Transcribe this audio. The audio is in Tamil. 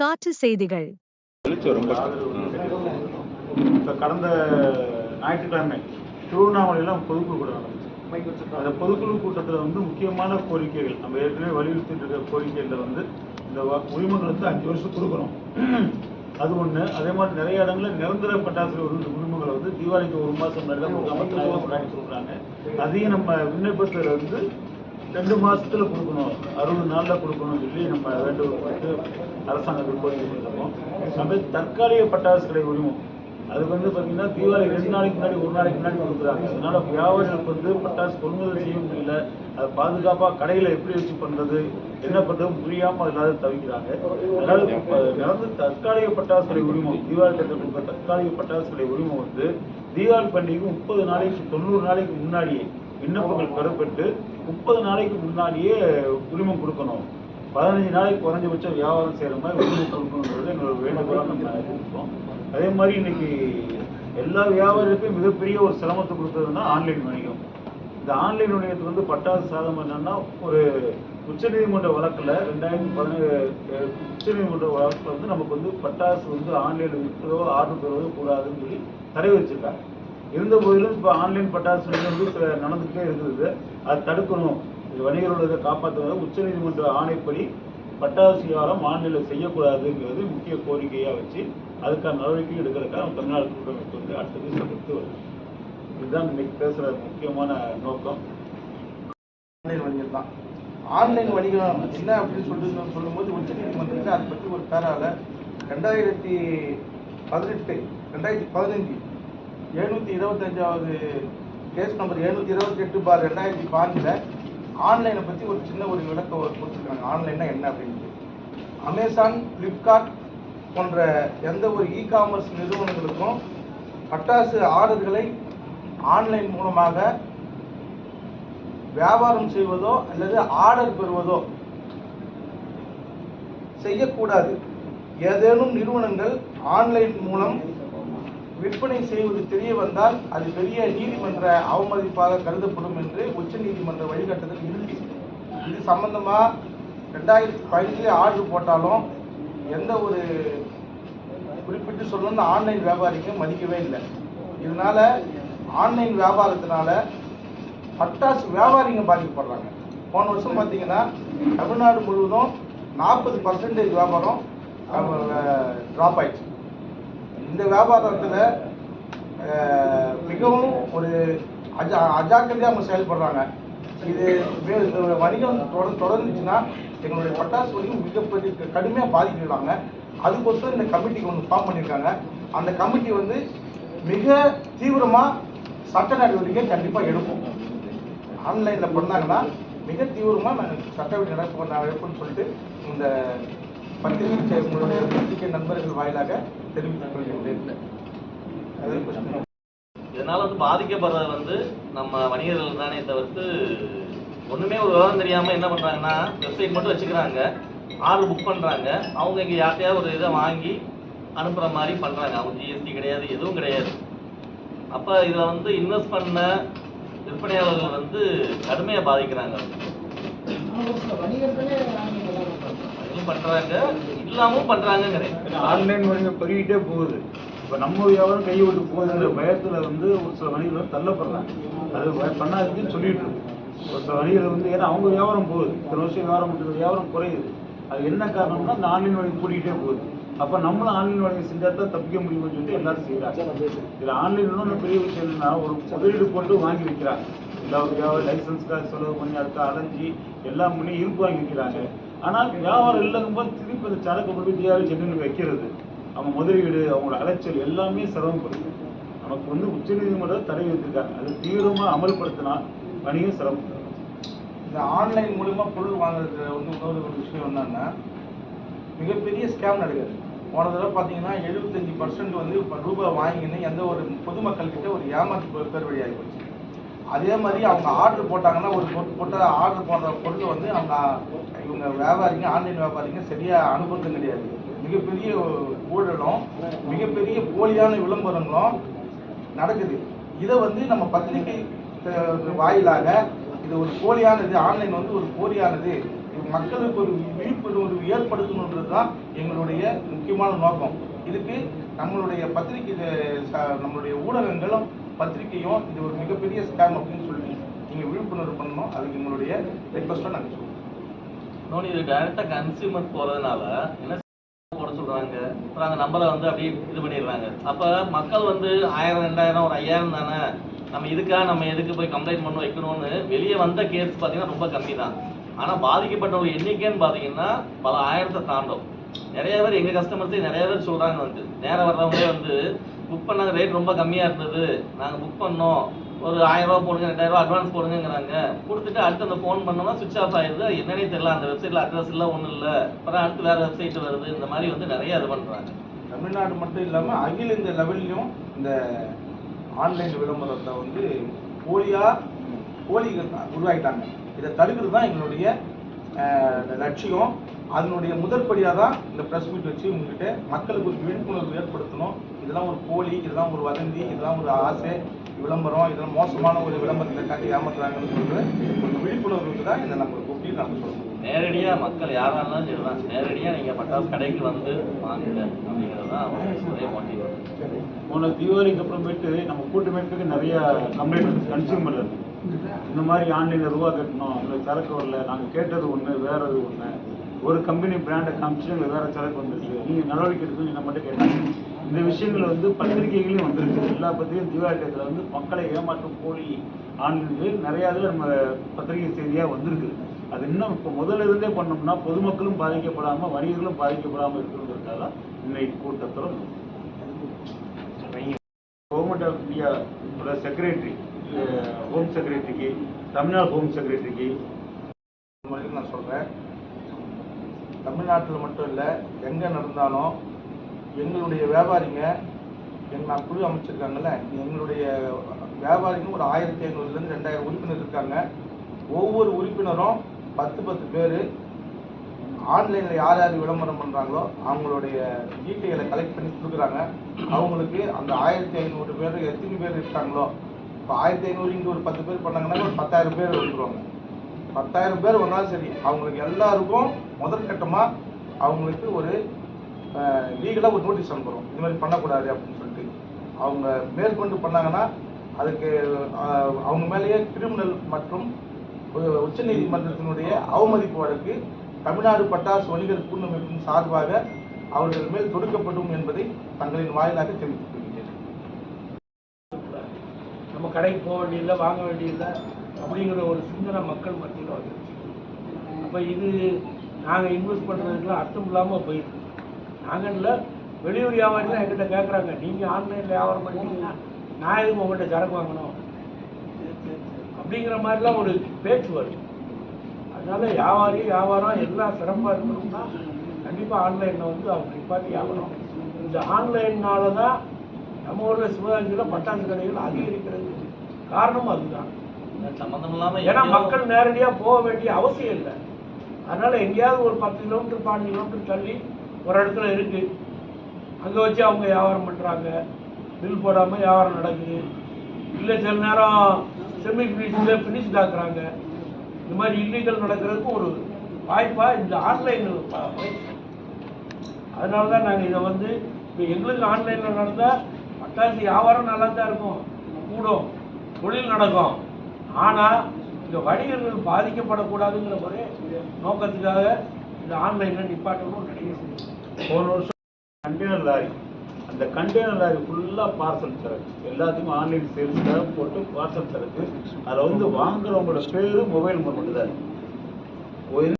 காற்று செய்திகள். இப்போ கடந்த ஞாயிற்றுக்கிழமை திருவண்ணாமலையில் பொதுக்குழு கூட்டம் நடந்துச்சு. அந்த பொதுக்குழு கூட்டத்தில் வந்து முக்கியமான கோரிக்கைகள் நம்ம ஏற்கனவே வலியுறுத்திட்டு இருக்க கோரிக்கைகளில் வந்து இந்த உரிமங்கள் வந்து அஞ்சு வருஷம் கொடுக்குறோம் அது ஒன்று அதே மாதிரி நிறைய இடங்களில் நிரந்தர பட்டாசு உரிமங்களை வந்து தீபாவளிக்கு ஒரு மாதம் முன்னாடி தான் கொடுக்காம அதையும் நம்ம விண்ணப்பத்தில் வந்து ரெண்டு மாசத்துல கொடுக்கணும். அறுபது நாள்ல கொடுக்கணும்னு சொல்லி நம்ம வேண்டுகோள் அரசாங்கத்துக்கு கோரிக்கை கொடுத்துருக்கோம். நம்ம தற்காலிக பட்டாசுகளை உரிமம். அது வந்து பார்த்தீங்கன்னா தீபாவளி ரெண்டு நாளைக்கு முன்னாடி ஒரு நாளைக்கு முன்னாடி கொடுக்குறாங்க. அதனால வியாபாரிகளுக்கு வந்து பட்டாசு கொள்முதல் செய்ய முடியல. அதை பாதுகாப்பாக கடையில் எப்படி வச்சு பண்ணுறது என்ன பண்ணுறது புரியாமல் இல்லாத தவிக்கிறாங்க. அதனால இப்ப தற்காலிக பட்டாசுகளை உரிமம் தீபாவளி தேர்தல் கொடுக்க தற்காலிக பட்டாசுகளை உரிமம் வந்து தீபாவளி பண்டிகைக்கு முப்பது நாளைக்கு தொண்ணூறு நாளைக்கு முன்னாடியே விண்ணப்பங்கள் பெறப்பட்டு முப்பது நாளைக்கு முன்னாடியே உரிமம் கொடுக்கணும். பதினஞ்சு நாளைக்கு குறைஞ்சபட்சம் வியாபாரம் செய்கிற மாதிரி உரிமம் கொடுக்கணுங்கிறது எங்களோட வேண்டுகோளாக நம்ம இருக்கோம் அதே மாதிரி இன்னைக்கு எல்லா வியாபாரிகளுக்கும் மிகப்பெரிய ஒரு சிரமத்தை கொடுத்ததுன்னா ஆன்லைன் வணிகம். இந்த ஆன்லைன் வணிகத்துக்கு வந்து பட்டாசு சாதம் என்னன்னா ஒரு உச்சநீதிமன்ற வழக்கில் ரெண்டாயிரத்தி பதினேழு உச்சநீதிமன்ற வழக்கில் வந்து நமக்கு வந்து பட்டாசு வந்து ஆன்லைனில் விற்கிறதோ ஆர்டர் பெறுவதோ கூடாதுன்னு சொல்லி தடை வச்சிருக்காங்க இருந்த போதிலும் இப்போ ஆன்லைன் பட்டாசு வந்து சில நடந்துகிட்டே இருக்குது அதை தடுக்கணும். இது வணிகர்களோட இதை காப்பாற்றுவது உச்சநீதிமன்ற ஆணைப்படி பட்டாசு வியாபாரம் ஆன்லைனில் செய்யக்கூடாதுங்கிறது முக்கிய கோரிக்கையாக வச்சு அதுக்கான நடவடிக்கை எடுக்கிறதுக்காக நம்ம தமிழ்நாடு கூட்டமைப்பு வந்து அடுத்த கொடுத்து வருது. இதுதான் இன்னைக்கு பேசுகிற முக்கியமான நோக்கம். ஆன்லைன் வணிகம் தான். ஆன்லைன் வணிகம் என்ன அப்படின்னு சொல்லிட்டு சொல்லும்போது உச்சநீதிமன்றத்தில் அதை பற்றி ஒரு பேரால ரெண்டாயிரத்தி பதினெட்டு ரெண்டாயிரத்தி பதினஞ்சு எழுநூற்றி இருபத்தஞ்சாவது கேஸ் நம்பர் எழுநூற்றி இருபத்தி எட்டு பார் ரெண்டாயிரத்தி பாஞ்சில் ஆன்லைனை பற்றி ஒரு சின்ன ஒரு விளக்கம் கொடுத்துருக்காங்க. ஆன்லைன்னா என்ன அப்படின்ட்டு அமேசான் ஃப்ளிப்கார்ட் போன்ற எந்த ஒரு இ காமர்ஸ் நிறுவனங்களுக்கும் பட்டாசு ஆர்டர்களை ஆன்லைன் மூலமாக வியாபாரம் செய்வதோ அல்லது ஆர்டர் பெறுவதோ செய்யக்கூடாது. ஏதேனும் நிறுவனங்கள் ஆன்லைன் மூலம் விற்பனை செய்வது தெரிய வந்தால் அது பெரிய நீதிமன்ற அவமதிப்பாக கருதப்படும் என்று உச்சநீதிமன்ற வழிகாட்டுதல் இருக்கு இது சம்பந்தமா ரெண்டாயிரத்தி பதினஞ்சுல ஆர்டர் போட்டாலும் எந்த ஒரு குறிப்பிட்டு சொல்லணும்னு ஆன்லைன் வியாபாரிங்க மதிக்கவே இல்லை. இதனால ஆன்லைன் வியாபாரத்தினால பட்டாசு வியாபாரிங்க பாதிக்கப்படுறாங்க. போன வருஷம் பார்த்தீங்கன்னா தமிழ்நாடு முழுவதும் நாற்பது பர்சன்டேஜ் வியாபாரம் ட்ராப் ஆயிடுச்சு. இந்த வியாபாரத்தில் மிகவும் ஒரு அஜா அஜாக்கிரதையாக அவங்க செயல்படுறாங்க. இது இந்த வணிகம் தொடர் தொடர்ந்துச்சுன்னா எங்களுடைய பட்டாசு வணிகம் மிகப்பெரிய கடுமையாக பாதிக்கிறாங்க அதுக்கோசரம் இந்த கமிட்டிக்கு ஒன்று ஃபார்ம் பண்ணியிருக்காங்க அந்த கமிட்டி வந்து மிக தீவிரமாக சட்ட நடவடிக்கை கண்டிப்பாக எடுப்போம் ஆன்லைனில் பண்ணாங்கன்னா மிக தீவிரமாக நாங்கள் சட்ட நடப்பு எடுப்போம்னு சொல்லிட்டு இந்த பத்திரிகை உங்களுடைய பத்திரிகை நண்பர்கள் வாயிலாக தெரிவித்துக் கொள்கின்றேன். இதனால வந்து பாதிக்கப்படுறது வந்து நம்ம வணிகர்கள் தானே தவிர்த்து ஒண்ணுமே ஒரு விவரம் தெரியாம என்ன பண்றாங்கன்னா வெப்சைட் மட்டும் வச்சுக்கிறாங்க. ஆர்டர் புக் பண்றாங்க. அவங்க இங்க யார்ட்டையாவது ஒரு இதை வாங்கி அனுப்புற மாதிரி பண்றாங்க. அவங்க ஜிஎஸ்டி கிடையாது எதுவும் கிடையாது. அப்ப இதுல வந்து இன்வெஸ்ட் பண்ண விற்பனையாளர்கள் வந்து கடுமையா பாதிக்கிறாங்க. அதுவும் பண்றாங்க. இல்லாமல் பண்றாங்கிறேன் ஆன்லைன் வணிகம் பெருகிட்டே போகுது. இப்போ நம்ம வியாபாரம் கைவிட்டு விட்டு போகுதுங்கிற பயத்தில் வந்து ஒரு சில வணிகர்கள் தள்ளப்படுறாங்க. அது பண்ணாதுன்னு சொல்லிட்டு இருக்கு. ஒரு சில வணிகர்கள் வந்து ஏன்னா அவங்க வியாபாரம் போகுது. இத்தனை வருஷம் வியாபாரம் பண்ணுறது வியாபாரம் குறையுது. அது என்ன காரணம்னா இந்த ஆன்லைன் வணிகம் கூட்டிகிட்டே போகுது. அப்போ நம்மளும் ஆன்லைன் வணிகம் செஞ்சால் தான் தப்பிக்க முடியும்னு சொல்லிட்டு எல்லாரும் செய்கிறாங்க இதில் ஆன்லைன் பெரிய விஷயம் என்னன்னா ஒரு முதலீடு போட்டு வாங்கி வைக்கிறாங்க. எல்லா வியாபாரம் லைசன்ஸ்க்காக செலவு பண்ணி அதுக்காக அலைஞ்சி எல்லாம் பண்ணி இருப்பு வாங்கி வைக்கிறாங்க. ஆனால் வியாபாரம் இல்லைங்கும்போது திருப்பி அந்த சரக்கு கொண்டு போய் தீபாவளி சென்னையில் வைக்கிறது. அவங்க முதலீடு அவங்களோட அலைச்சல் எல்லாமே சிரமப்படுது. நமக்கு வந்து உச்சநீதிமன்றம் தடை வைத்திருக்காங்க அது தீவிரமாக அமல்படுத்தினா வணிகம் சிரமப்படும் இந்த ஆன்லைன் மூலிமா பொருள் வாங்குறது வந்து இன்னொரு ஒரு விஷயம் என்னன்னா மிகப்பெரிய ஸ்கேம் நடக்குது. போன தடவை பார்த்தீங்கன்னா எழுபத்தஞ்சு பர்சன்ட் வந்து இப்போ ரூபாய் வாங்கின்னு எந்த ஒரு பொதுமக்கள்கிட்ட ஒரு ஏமாற்று பேர் வழியாகி போச்சு. அதே மாதிரி அவங்க ஆர்டர் போட்டாங்கன்னா ஒரு பொருள் போட்ட ஆர்டர் போடுற பொருள் வந்து அவங்க இவங்க வியாபாரிங்க ஆன்லைன் வியாபாரிங்க சரியாக அனுபவம் கிடையாது. மிகப்பெரிய ஊழலும் மிகப்பெரிய போலியான விளம்பரங்களும் நடக்குது. இதை வந்து நம்ம பத்திரிகை வாயிலாக இது ஒரு போலியானது ஆன்லைன் வந்து ஒரு போலியானது இது மக்களுக்கு ஒரு விழிப்புணர்வு ஏற்படுத்தணுன்றது தான் எங்களுடைய முக்கியமான நோக்கம். இதுக்கு நம்மளுடைய பத்திரிகை ச- நம்மளுடைய ஊடகங்களும் பத்திரிகையும் இது ஒரு மிகப்பெரிய ஸ்கேம் அப்படின்னு சொல்லி நீங்கள் விழிப்புணர்வு பண்ணணும். அதுக்கு எங்களுடைய ரெக்வஸ்ட்டாக நாங்கள் சொல்லுவோம் இது டைரக்டா கன்சியூமர் போறதுனால என்ன போட சொல்றாங்க? அப்புறம் அந்த நம்பரை வந்து அப்படியே இது பண்ணிடுறாங்க. அப்ப மக்கள் வந்து ஆயிரம் ரெண்டாயிரம் ஒரு ஐயாயிரம் தானே? நம்ம இதுக்காக நம்ம எதுக்கு போய் கம்ப்ளைண்ட் பண்ண வைக்கணும்னு வெளியே வந்த கேஸ் பார்த்தீங்கன்னா ரொம்ப கம்மி தான். ஆனா பாதிக்கப்பட்டவங்க எண்ணிக்கைன்னு பார்த்தீங்கன்னா பல ஆயிரத்தை தாண்டும். நிறைய பேர் எங்க கஸ்டமர்ஸே நிறைய பேர் சொல்றாங்க வந்து. நேரம் வர்றவங்களே வந்து புக் பண்ணாங்க ரேட் ரொம்ப கம்மியாக இருந்தது. நாங்கள் புக் பண்ணோம். ஒரு ஆயிரரூபா போடுங்க ரெண்டாயிரம் ரூபாய் அட்வான்ஸ் போடுங்கிறாங்க கொடுத்துட்டு அடுத்து அந்த ஃபோன் பண்ணோம்னா சுவிச் ஆஃப் ஆயிடுது. என்னன்னே தெரியல. அந்த வெப்சைட்டில் அட்ரஸ் இல்லை ஒன்றும் இல்லை. அப்புறம் அடுத்து வேறு வெப்சைட் வருது. இந்த மாதிரி வந்து நிறைய இது பண்ணுறாங்க தமிழ்நாடு மட்டும் இல்லாமல் அகில இந்த லெவல்லையும் இந்த ஆன்லைன் விளம்பரத்தை வந்து போலியாக போலிகள் உருவாக்கிட்டாங்க. இதை தடுக்கிறது தான் எங்களுடைய லட்சியம். அதனுடைய முதற்படியாக தான் இந்த ப்ரெஸ் மீட் வச்சு உங்ககிட்ட மக்களுக்கு ஒரு விழிப்புணர்வு ஏற்படுத்தணும். இதெல்லாம் ஒரு போலி இதெல்லாம் ஒரு வதந்தி இதெல்லாம் ஒரு ஆசை விளம்பரம் இதெல்லாம் மோசமான ஒரு விளம்பரத்தை காட்டி ஏமாத்துறாங்கன்னு சொல்ற ஒரு விழிப்புணர்வுக்கு தான் இதை நம்ம கூப்பிட்டு நம்ம சொல்லணும் நேரடியா மக்கள் யாரா இருந்தாலும் சரிதான் நேரடியா நீங்க பட்டாசு கடைக்கு வந்து வாங்குங்க அப்படிங்கிறது தான் ஒரே மோட்டிவ் போன தீபாவளிக்கு அப்புறமேட்டு நம்ம கூட்டமைப்புக்கு நிறைய கம்ப்ளைண்ட் இருக்கு. இந்த மாதிரி ஆன்லைனில் ரூபா கட்டணும் எங்களுக்கு சரக்கு வரல நாங்கள் கேட்டது ஒன்று வேறது ஒன்று ஒரு கம்பெனி பிராண்டை காமிச்சு எங்களுக்கு வேற சரக்கு வந்துருக்கு நீங்கள் நடவடிக்கை எடுக்கணும் என்ன மட்டும் கேட்டாங்க இந்த விஷயங்கள் வந்து பத்திரிகைகளையும் வந்திருக்கு. எல்லா பத்திரிகையும் தீபாவளி வந்து மக்களை ஏமாற்றும் போலி ஆண்டு நிறையா இதில் நம்ம பத்திரிகை செய்தியாக வந்திருக்கு. அது இன்னும் இப்போ முதல்ல இருந்தே பண்ணோம்னா பொதுமக்களும் பாதிக்கப்படாமல் வணிகர்களும் பாதிக்கப்படாமல் இருக்கிறதுக்காக இன்னைக்கு கூட்டத்தில் கவர்மெண்ட் ஆஃப் இந்தியாவோட செக்ரட்டரி ஹோம் செக்ரட்டரிக்கு தமிழ்நாடு ஹோம் செக்ரட்டரிக்கு நான் சொல்கிறேன் தமிழ்நாட்டில் மட்டும் இல்லை எங்கே நடந்தாலும் எங்களுடைய வியாபாரிங்க எங்க நான் குழு அமைச்சிருக்காங்கல்ல எங்களுடைய வியாபாரிங்க ஒரு ஆயிரத்தி ஐநூறுலேருந்து ரெண்டாயிரம் உறுப்பினர் இருக்காங்க. ஒவ்வொரு உறுப்பினரும் பத்து பத்து பேர் ஆன்லைனில் யார் யார் விளம்பரம் பண்ணுறாங்களோ அவங்களுடைய டீட்டெயிலை கலெக்ட் பண்ணி கொடுக்குறாங்க. அவங்களுக்கு அந்த ஆயிரத்தி ஐநூறு பேர் எத்தனை பேர் இருக்காங்களோ இப்போ ஆயிரத்தி ஐநூறு இங்கே ஒரு பத்து பேர் பண்ணாங்கன்னா ஒரு பத்தாயிரம் பேர் வந்துடுவாங்க பத்தாயிரம் பேர் வந்தாலும் சரி. அவங்களுக்கு எல்லாருக்கும் முதற்கட்டமாக அவங்களுக்கு ஒரு லீகலாக ஒரு நோட்டீஸ் அனுப்புகிறோம் இது மாதிரி பண்ணக்கூடாது அப்படின்னு சொல்லிட்டு. அவங்க மேற்கொண்டு பண்ணாங்கன்னா அதுக்கு அவங்க மேலேயே கிரிமினல் மற்றும் உச்ச உச்சநீதிமன்றத்தினுடைய அவமதிப்பு வழக்கு தமிழ்நாடு பட்டாசு வணிகர் கூட்டமைப்பின் சார்பாக அவர்கள் மேல் தொடுக்கப்படும் என்பதை தங்களின் வாயிலாக தெரிவித்துக் கொள்கிறேன். நம்ம கடைக்கு போக வேண்டியதில்லை வாங்க வேண்டியதில்லை. அப்படிங்கிற ஒரு சிந்தனை மக்கள் மத்தியில் வந்துருச்சு. அப்போ இது நாங்கள் இன்வெஸ்ட் பண்ணுறதுக்குலாம் அர்த்தம் இல்லாமல் போயிருக்கு நாங்கள் இல்லை வெளியூர் வியாபாரிலாம் எங்கிட்ட கேட்குறாங்க நீங்கள் ஆன்லைனில் வியாபாரம் பண்ணீங்கன்னா நான் எதுவும் உங்கள்கிட்ட சரக்கு வாங்கணும்? அப்படிங்கிற மாதிரிலாம் ஒரு பேச்சு வருது. அதனால வியாபாரி வியாபாரம் எல்லாம் சிறப்பாக இருக்கணும்னா கண்டிப்பாக ஆன்லைனில் வந்து அவங்க நிப்பாட்டி ஆகணும். இந்த ஆன்லைன்னால தான் நம்ம ஊரில் சிவகங்கையில் பட்டாசு கடைகள் அதிகரிக்கிறது காரணம் அதுதான். சம்மந்தம் இல்லாம ஏன்னா மக்கள் நேரடியாக போக வேண்டிய அவசியம் இல்லை. அதனால எங்கேயாவது ஒரு பத்து கிலோமீட்டர் பதினஞ்சு கிலோமீட்டர் தள்ளி ஒரு இடத்துல இருக்கு. அங்கே வச்சு அவங்க வியாபாரம் பண்ணுறாங்க பில் போடாமல் வியாபாரம் நடக்குது. இல்லை சில நேரம் செமி ஃபினிஷில் ஃபினிஷ் ஆக்குறாங்க இந்த மாதிரி இல்லீகல் நடக்கிறதுக்கு ஒரு வாய்ப்பாக இந்த ஆன்லைன் அதனால தான் நாங்கள் இதை வந்து இப்போ எங்களுக்கு ஆன்லைனில் நடந்தால் பட்டாசு வியாபாரம் நல்லா தான் இருக்கும் கூடும். தொழில் நடக்கும். ஆனால் இந்த வணிகர்கள் பாதிக்கப்படக்கூடாதுங்கிற ஒரு நோக்கத்துக்காக இந்த ஆன்லைனில் நிப்பாட்டணும் நிறைய போன வருஷம் கண்டெய்னர் லாரி அந்த கண்டெய்னர் லாரி ஃபுல்லாக பார்சல் சரக்கு எல்லாத்துக்கும் ஆன்லைன் சேல்ஸ்க்காக போட்டு பார்சல் சரக்கு அதில் வந்து வாங்குறவங்களோட பேரு மொபைல் நம்பர் மட்டும் தான்